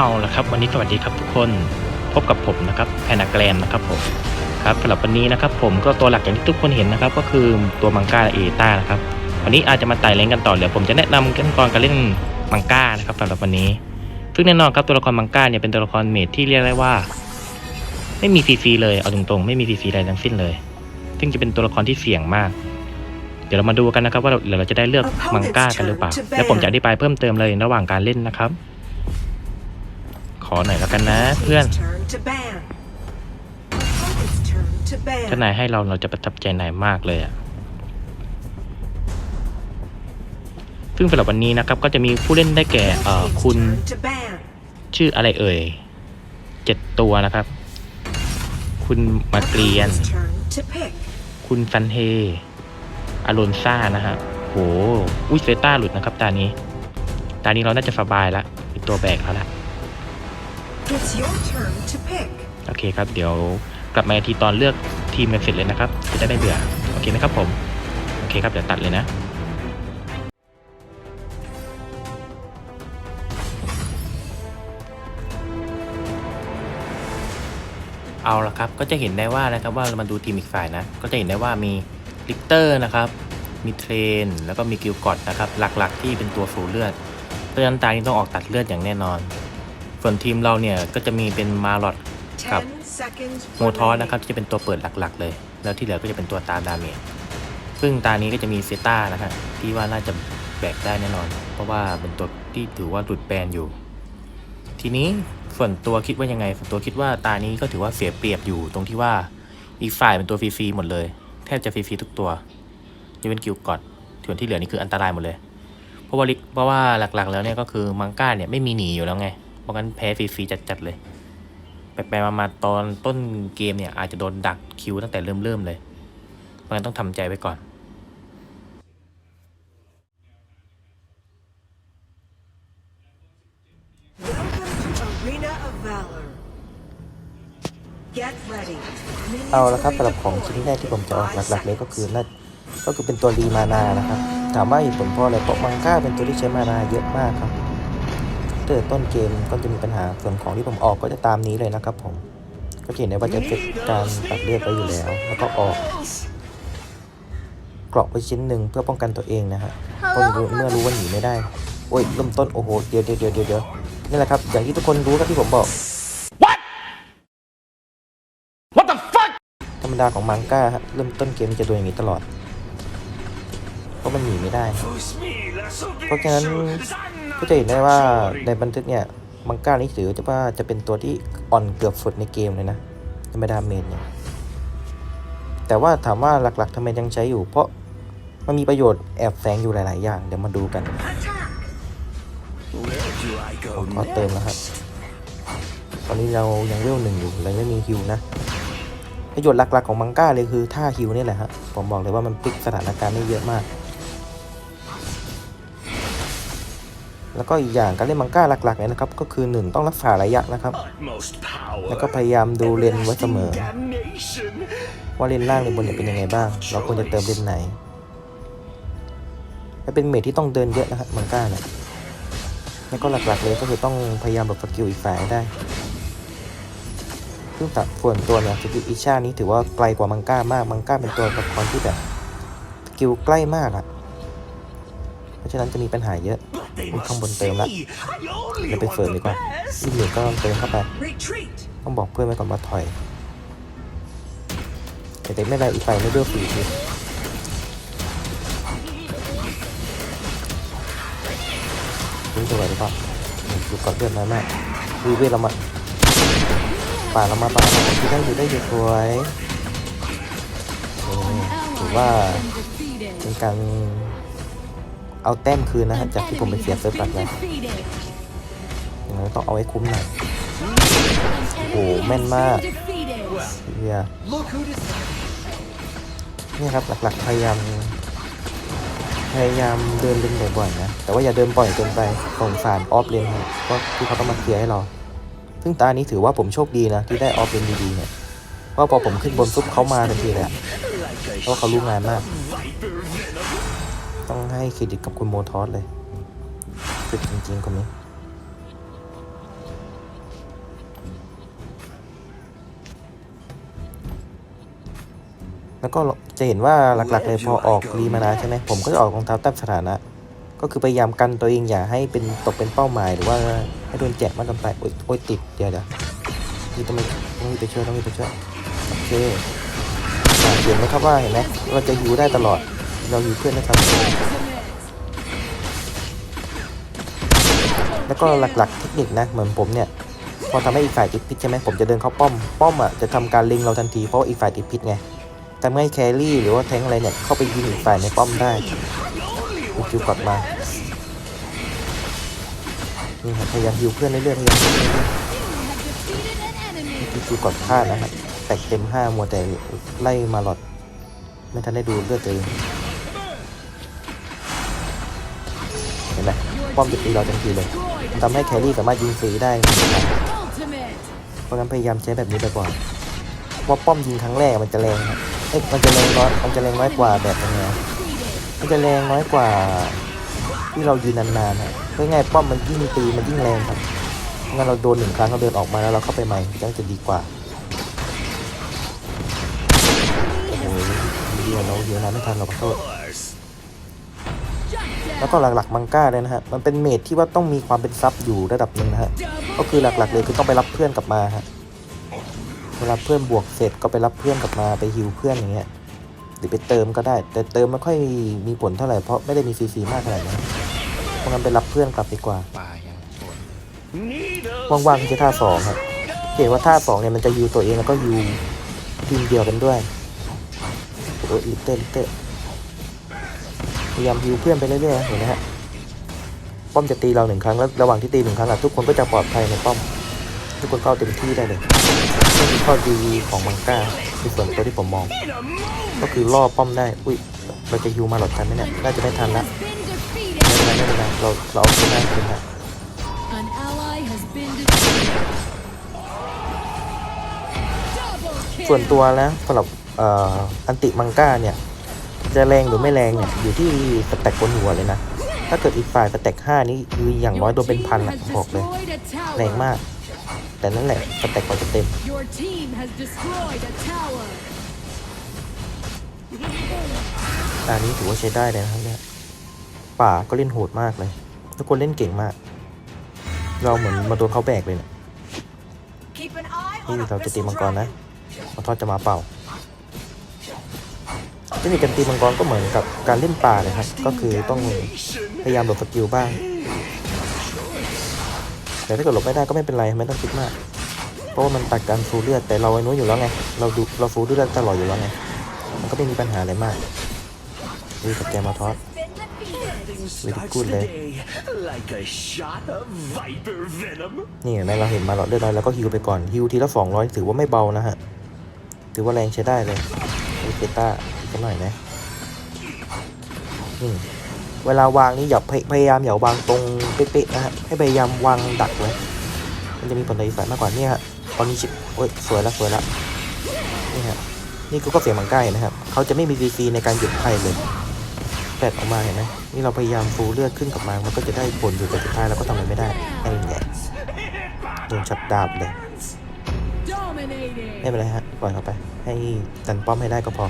เอาละครับ วันนี้สวัสดีครับทุกคนพบกับผมนะครับแพนาแกรนนะครับผมครับสำหรับวันนี้นะครับ ผมก็ตัวหลักอย่างที่ทุกคนเห็นนะครับ ก็คือตัวมังก้าเอต้านะครับวันนี้อาจจะมาไต่เล่นกันต่อเดี๋ยวผมจะแนะนำขั้นตอนการเล่นมังก้านะครับสำหรับวันนี้ ซึ่งแน่นอนครับตัวละครมังก้าเนี่ยเป็นตัวละครเมจที่เรียกได้ว่า ไม่มีซีซีเลยเอาตรงๆไม่มีซีซีอะไรทั้งสิ้นเลย ซึ่งจะเป็นตัวละครที่เสี่ยงมากเดี๋ยวเรามาดูกันนะครับว่าเราเราจะได้เลือกมังก้ากันหรือเปล่า แล้วผมจะอธิบายเพิ่มเติมเลยระหว่างการเล่นนะครับ ขอหน่อยแล้วกันนะเพื่อน Turn to ban. Opponent's turn to ban. ถ้านายให้เราเราจะประทับใจนายมากเลยอะซึ่งสำหรับวันนี้นะครับก็จะมีผู้เล่นได้แก่เอ่อ Opponent's คุณ turn to ban. ชื่ออะไรเอ่ยเจ็ดตัวนะครับ คุณมาเกลียน Opponent's turn to pick. คุณซันเฮอารอนซ่านะฮะโหอุ้ยเซต้าหลุดนะครับตานี้ ตานี้เราน่าจะสบายละเป็นตัวแบกแล้วละ It's your turn to pick. โอเคครับ เดี๋ยวกลับมาทีตอนเลือกทีมกันเสร็จเลยนะครับจะได้ไม่เบื่อ โอเคไหมครับผม โอเคครับ เดี๋ยวตัดเลยนะ เอาละครับ ก็จะเห็นได้ว่านะครับว่าเรามาดูทีมอีกฝ่ายนะ ก็จะเห็นได้ว่ามีลิกเตอร์นะครับ มีเทรน แล้วก็มีกิลกอดนะครับ หลักๆที่เป็นตัวสูเลือด เพราะฉะนั้นตานี้ต้องออกตัดเลือดอย่างแน่นอน ส่วนทีมเราเนี่ยก็จะมีเป็นมาลอดครับโมทอสนะครับที่จะเป็นตัวเปิดหลักๆ เลย แล้วที่เหลือก็จะเป็นตัวตามดาเมจซึ่งตานี้ก็จะมีเซต้านะฮะที่ว่าน่าจะแบกได้แน่นอน เพราะว่าเป็นตัวที่ถือว่าหลุดแบนอยู่ ทีนี้ส่วนตัวคิดว่ายังไงส่วนตัวคิดว่าตานี้ก็ถือว่าเสียเปรียบอยู่ตรงที่ว่าอีกฝ่ายเป็นตัวฟรีๆหมดเลย แทบจะฟรีๆทุกตัวยกเว้นกิลกอดส่วนที่เหลือนี่คืออันตรายหมดเลย เพราะว่าเพราะว่าหลักๆ แล้วเนี่ยก็คือมังก้าเนี่ยไม่มีหนีอยู่แล้วไง ราะงั้นแพ้ฟรีๆจัดๆเลย ไปไปมาๆตอนต้นเกมเนี่ยอาจจะโดนดักคิวตั้งแต่เริ่มๆเลย เพราะงั้นต้องทำใจไว้ก่อนเอาละครับสำหรับของชิ้นแรกที่ผมจะออกหลักๆเลยก็คือน่าก็คือเป็นตัวรีมานานะครับ ถามว่าเหตุผลเพราะอะไรเพราะมังก้าเป็นตัวที่ใช้มานาเยอะมากครับ เติดต้นเกมก็จะมีปัญหาส่วนของที่ผมออกก็จะตามนี้เลยนะครับผม ก็จะเห็นได้ว่าจะเป็นการตัดเลือดไปอยู่แล้ว แล้วก็ออกเกราะไปชิ้นหนึ่งเพื่อป้องกันตัวเองนะฮะเพราะเมื่อรู้ว่าหนีไม่ได้ โอ้ยเริ่มต้นโอ้โหเดี๋ยวเดี๋ยวเดี๋ยวเดี๋ยวเดี๋ยวนี่แหละครับ อย่างที่ทุกคนรู้ครับที่ผมบอกธรรมดาของมังก้าฮะเริ่มต้นเกมจะโดนอย่างนี้ตลอด เพราะมันหนีไม่ได้ เพราะฉะนั้น ก็จะเห็นได้ว่าในบันทึกเนี่ยมังก้านี่ถือว่าจะเป็นตัวที่อ่อนเกือบสุดในเกมเลยนะธรรมดาเมนเนี่ยแต่ว่าถามว่าหลักๆทำไมยังใช้อยู่ เพราะมันมีประโยชน์แอบแฝงอยู่หลายๆ อย่าง เดี๋ยวมาดูกันผมขอเติมนะครับ ตอนนี้เรายังเวลหนึ่งอยู่เลยไม่มีฮิวนะ ประโยชน์หลักๆของมังก้าเลยคือท่าฮิวนี่แหละฮะผมบอกเลยว่ามันพลิกสถานการณ์ได้เยอะมาก แล้วก็อีกอย่างการเล่นมังก้าหลักๆเนี่ยนะครับ ก็คือหนึ่งต้องรักษาระยะนะครับ แล้วก็พยายามดูเลนไว้เสมอ ว่าเลนล่างเลนบนเนี่ยเป็นยังไงบ้าง เราควรจะเติมเลนไหนและเป็นเมทที่ต้องเดินเยอะนะครับมังก้าเนี่ยแล้วก็หลักๆเลยก็คือต้องพยายามแบบสกิลอีกฝ่ายให้ได้ซึ่งส่วนตัวเนี่ยสกิลอิชานี้ถือว่าไกลกว่ามังก้ามาก มังก้าเป็นตัวละครที่แบบสกิลใกล้มากอะเพราะฉะนั้นจะมีปัญหาเยอะมี ข้างบนเติมละเดี๋ยวไปเฟิร์มดีกว่าอีกหนึ่งก็เติมเข้าไป Retreat. ต้องบอกเพื่อนไว้ก่อนว่าถอยแต่แต่ไม่เป็นไรอีกฝ่ายไม่เลือกฝีทีรู้จะไหวหรือเปล่าดูก่อนเลือดน้อยมากดูเวทเรามาป่าดเรามาป่าดเรามาที่ได้อยู่ได้อยู่สวยนี่ถือว่าเป็นการ เอาแต้มคืนนะฮะจากที่ผมไปเสียเซิร์ฟหลักแล้วอย่างนั้นต้องเอาไว้คุ้มหน่อยโอ้โหแม่นมากเฮียนี่ครับหลักๆพยายามพยายามเดินเลนบ่อยๆนะแต่ว่าอย่าเดินบ่อยเกินไปสงสารออฟเลนครับก็ที่เขาต้องมาเคลียร์ให้เรา ซึ่งตานี้ถือว่าผมโชคดีนะที่ได้ออฟเลนดีๆเนี่ยเพราะพอผมขึ้นบนซุปเขามาทันทีเลยอะเพราะว่าเขารู้งานมาก ต้องให้เครดิตกับคุณโมทอสเลยสุดจริงๆคนนี้แล้วก็จะเห็นว่าหลักๆเลยพอออกรีมานาใช่ไหมผมก็จะออกรองเท้าแต้มสถานะ ก็คือพยายามกันตัวเองอย่าให้เป็นตกเป็นเป้าหมาย หรือว่าให้โดนแจกมาทำตายโอ๊ยติดเดี๋ยวเดี๋ยวนี่ต้องมีต้องมีไปช่วยต้องมีไปช่วยโอเคเห็นไหมครับว่าเห็นไหมเราจะยูได้ตลอด เราอยู่เพื่อนนะครับ แล้วก็หลักๆเทคนิคนะเหมือนผมเนี่ยพอทำให้อีกฝ่ายติดพิษใช่ไหมผมจะเดินเข้าป้อม ป้อมอะจะทำการเล็งเราทันทีเพราะว่าอีกฝ่ายติดพิษไงทำให้แครี่หรือว่าแทงอะไรเนี่ยเข้าไปยิงอีกฝ่ายในป้อมได้อีคิวกดมานี่ครับพยายามฮิวเพื่อนเรื่อยๆพยายามฮิวเพื่อนเรื่อยๆอีคิวกดพลาดนะครับแตกเต็มห้ามัวแต่ไล่มาหลอด ไม่ทันได้ดูเลือดตัวเอง ป้อมจะตีเราทันทีเลยทำให้แครี่สามารถยิงฟรีได้เพราะงั้นพยายามใช้แบบนี้ไปก่อนว่าป้อมยิงครั้งแรกมันจะแรงครับเอ๊ะมันจะแรงน้อยมันจะแรงน้อยกว่าแบบยังไงมันจะแรงน้อยกว่า ที่เรายืนนานๆครับเพราะง่ายป้อมมันยิ่งตีมันยิ่งแรงครับงั้นเราโดนหนึ่งครั้งเราเดินออกมาแล้วเราเข้าไปใหม่ยังจะดีกว่าโอ้โหดีกว่าเราเดี๋ยวนั้นไม่ทันเราขอโทษ แล้วก็หลักๆมังก้าเลยนะฮะ มันเป็นเมดที่ว่าต้องมีความเป็นซับอยู่ระดับหนึ่งนะฮะ ก็คือหลักๆเลยคือต้องไปรับเพื่อนกลับมาฮะ เวลาเพื่อนบวกเสร็จก็ไปรับเพื่อนกลับมาไปฮิวเพื่อนอย่างเงี้ย หรือไปเติมก็ได้ แต่เติมไม่ค่อยมีผลเท่าไหร่เพราะไม่ได้มีซีซีมากขนาดนั้นเพราะงั้นไปรับเพื่อนกลับดีกว่าป่ายังโหดว่างๆที่จะท่าสองครับเห็นว่าท่าสองเนี่ยมันจะยูตัวเองแล้วก็ยูทีมเดียวกันด้วยโอ้ยลิเตอร์ลิเตอร์ พยายามยูเพื่อนไปเรื่อยๆเห็นไหมฮะป้อมจะตีเราหนึ่งครั้งแล้วระหว่างที่ตีหนึ่งครั้งอะทุกคนก็จะปลอดภัยในป้อม ทุกคนก็เอาเต็มที่ได้เลยนี่คือข้อดีของมังก้าคือส่วนตัวที่ผมมอง ก็คือล่อป้อมได้อุ้ยเราจะยูมาหลอดทันไหมเนี่ยน่าจะไม่ทันละไม่เป็นไรไม่เป็นไรเราเราเอาขึ้นได้ขึ้นได้ An ally has been defeated. Double ส่วน kill. ตัวแล้วสำหรับเอ่ออันติมังก้าเนี่ย จะแรงหรือไม่แรงเนี่ยอยู่ที่สแต็กบนหัวเลยนะ ถ้าเกิดอีกฝ่ายสแต็กห้านี่คืออย่างน้อยโดนเป็นพัน Your อะ team has บอกเลย destroyed a tower. แรงมาก แต่นั่นแหละสแต็กกว่าจะเต็ม Your team has destroyed a tower. ตานี้ถือว่าใช้ได้เลยนะครับเนี่ยป่าก็เล่นโหดมากเลย ทุกคนเล่นเก่งมาก เราเหมือนมาโดนเขาแบกเลยเนี่ย Keep an eye นี่ on a เราจะตี missile มังกรนะ dragon. ขอโทษจะมาเป่า เทคนิคการตีมังกรก็เหมือนกับการเล่นป่าเลยครับ ก็คือต้องพยายามหลบสกิลบ้าง แต่ถ้าเกิดหลบไม่ได้ก็ไม่เป็นไรไม่ต้องคิดมาก เพราะว่ามันตัดการฟูเลือดแต่เราไอ้นู้นอยู่แล้วไง เราดูเราฟูเลือดตลอดอยู่แล้วไง มันก็ไม่มีปัญหาอะไรมากดูกับแกมาทอส Been defeated. Very good เลย like นี่เห็นไหมเราเห็นมาหลอดเลือดน้อยแล้วก็ฮิวไปก่อนฮิวทีละสองร้อยถือว่าไม่เบานะฮะ ถือว่าแรงใช้ได้เลยโอเคต้า กสักหน่อยนะเวลาวางนี่อย่าพยายามอย่าวางตรงเป๊ะๆนะฮะให้พยายามวางดักไว้มันจะมีผลต่ออีกฝ่ายมากกว่านี่ฮะตอนนี้ชิปโอ้ยสวยแล้วสวยแล้วนี่ฮะนี่คือก็เสียงมังใกล้นะครับเขาจะไม่มีซีซีในการหยุดใครเลยแปดออกมาเห็นไหมนี่เราพยายามฟูเลือดขึ้นกลับมามันก็จะได้ผลอยู่แต่สุดท้ายเราก็ทำอะไรไม่ได้ไอ้เนี่ยโดนชัดดาบเลยไม่เป็นไรฮะปล่อยเขาไป ให้ดันป้อมให้ได้ก็พอ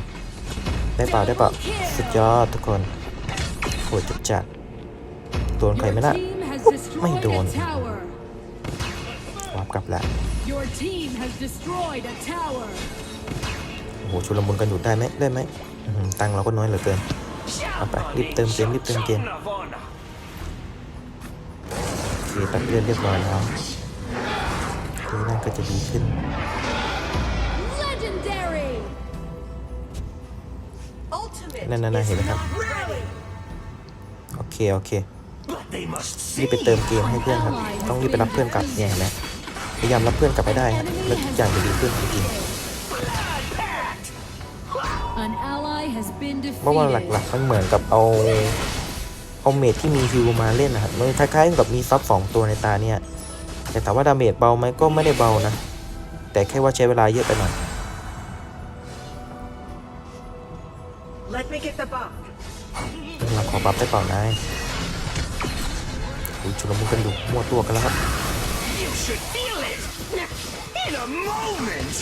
ได้เปล่าได้เปล่าสุดยอดทุกคนโหดจัดจัดโดนใคร Your ไหมล่ะ team has ไม่ destroyed โดน a tower. วาร์ปกลับแล้ว Your team has destroyed a tower. โอ้โหชุลมุนกันอยู่ได้ไหมได้ไหมอื้อหือตังค์เราก็น้อยเหลือเกินเอาไปรีบเติมเกมรีบเติมเกม Navona. โอเคตัดเลือดเรียบร้อยแล้วทีนี้ก็จะดีขึ้น Ultimate No, no, no, is here we go. not ready. โอเค โอเค But they must รีบไปเติมเกมให้เพื่อนครับ ต้องรีบไปรับเพื่อนกลับเนี่ยเห็นไหมพยายามรับเพื่อนกลับไปได้ฮะแล้วทุกอย่างจะดีขึ้นจริง An ally has been ๆเพราะว่า defeated. หลักๆมันเหมือนกับเอาเอาเมจที่มีฮิวมาเล่นนะครับมันคล้ายๆกับมีซับสองตัวในตาเนี่ยแต่ถามว่าดาเมจเบาไหมก็ไม่ได้เบานะ แต่แค่ว่าใช้เวลาเยอะไปหน่อย อบัฟได้เปล่านายอุ้ยชุลมุนกันดูมั่วตัวกันแล้วครับ You should feel it in a moment.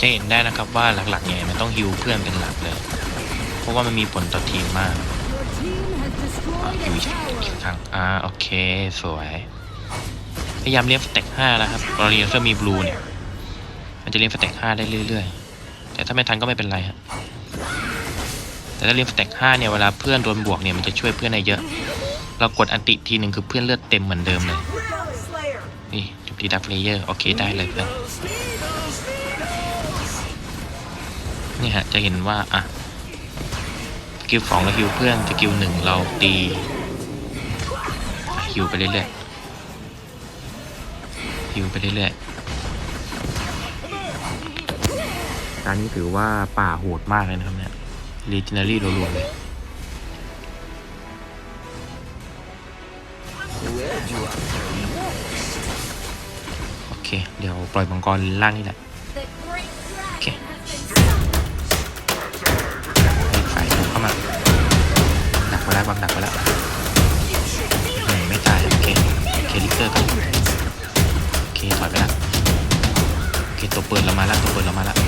จะเห็นได้นะครับว่าหลักๆเนี่ยมันต้องฮิวเพื่อนเป็นหลักเลย เพราะว่ามันมีผลต่อทีมมาก Your team has อะ destroyed ฮิว a อีก tower. ครั้งอ่าโอเคสวย พยายามเลี้ยงสเต็กห้าแล้วครับกรณีถ้ามีบลูเนี่ย มันจะเลี้ยงสเต็กห้าได้เรื่อยๆ แต่ถ้าไม่ทันก็ไม่เป็นไรครับแต่ถ้าเลี้ยงสเต็กห้าเนี่ยเวลาเพื่อนโดนบวกเนี่ยมันจะช่วยเพื่อนได้เยอะ เรากดอันติทีหนึ่งคือเพื่อนเลือดเต็มเหมือนเดิมเลย นี่จุดดีดับเลเยอร์โอเคได้เลยเพื่อนนี่ฮะจะเห็นว่าอะสกิลสองเราฮิวเพื่อนสกิลหนึ่งเราตีฮิวไปเรื่อยๆฮิวไปเรื่อยๆ การนี้ถือว่าป่าโหดมากเลยนะครับเนี่ยรีจินารีรัวๆเลยโอเค เดี๋ยวปล่อยมังกรล่างนี่แหละ The great Okay. dragon has been summoned. ให้ฝ่ายเข้ามาดักไปแล้ววางดักไปแล้วอืมไม่ตายโอเคโอเคลิกเตอร์กันโอเคถอยไปแล้วโอเคตัวเปิดเรามาแล้วตัวเปิดเรามาแล้ว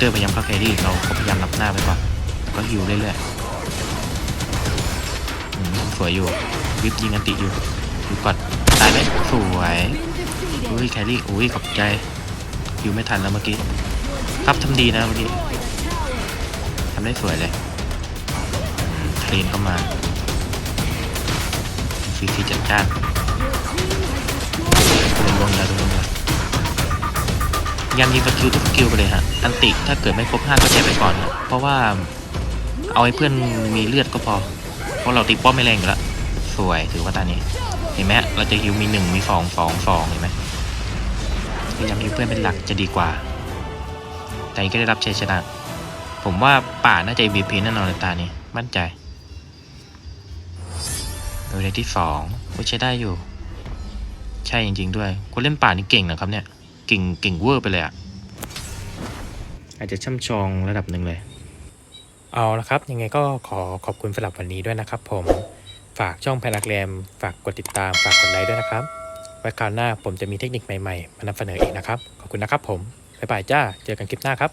เตอร์พยายามเข้าแครี่เราก็พยายามรับหน้าไปก่อนก็ฮิวเรื่อยๆสวยอยู่วิบยิงอันติอยู่ดูก่อนตายไหมสวยอุ้ยแครี่อุ้ยขอบใจอยู่ไม่ทันแล้วเมื่อกี้ครับทำดีนะเมื่อกี้ทำได้สวยเลยคลีนเข้ามาฟีฟีจัดจ้าน Your team has destroyed โดนลงเลยโดนลง ยยันยิงสกิลทุกสกิลไปเลยฮะ อันติถ้าเกิดไม่ครบห้าก็ใช้ไปก่อนนะเพราะว่าเอาให้เพื่อนมีเลือดก็พอ เพราะเราตีป้อมไม่แรงอยู่แล้ว สวยถือว่าตอนนี้ เห็นไหมเราจะฮิวมีหนึ่งมีสองสองสองเห็นไหมพยายามฮิวเพื่อนเป็นหลักจะดีกว่า แต่ก็ได้รับชัยชนะ ผมว่าป่าน่าจะ MVP แน่นอนในตานี้ มั่นใจโดยในที่สองก็ใช้ได้อยู่ ใช่จริง ๆ ด้วยคนเล่นป่านี่เก่งนะครับเนี่ย เก่งเก่งเวอร์ไปเลยอะอาจจะช่ำชองระดับหนึ่งเลย เอาละครับ ยังไงก็ขอขอบคุณสำหรับวันนี้ด้วยนะครับผมฝากช่องแพนักแรม ฝากกดติดตาม ฝากกดไลค์ด้วยนะครับ ไว้คราวหน้าผมจะมีเทคนิคใหม่ๆ มานำเสนออีกนะครับ ขอบคุณนะครับผม บ๊ายบายจ้า เจอกันคลิปหน้าครับ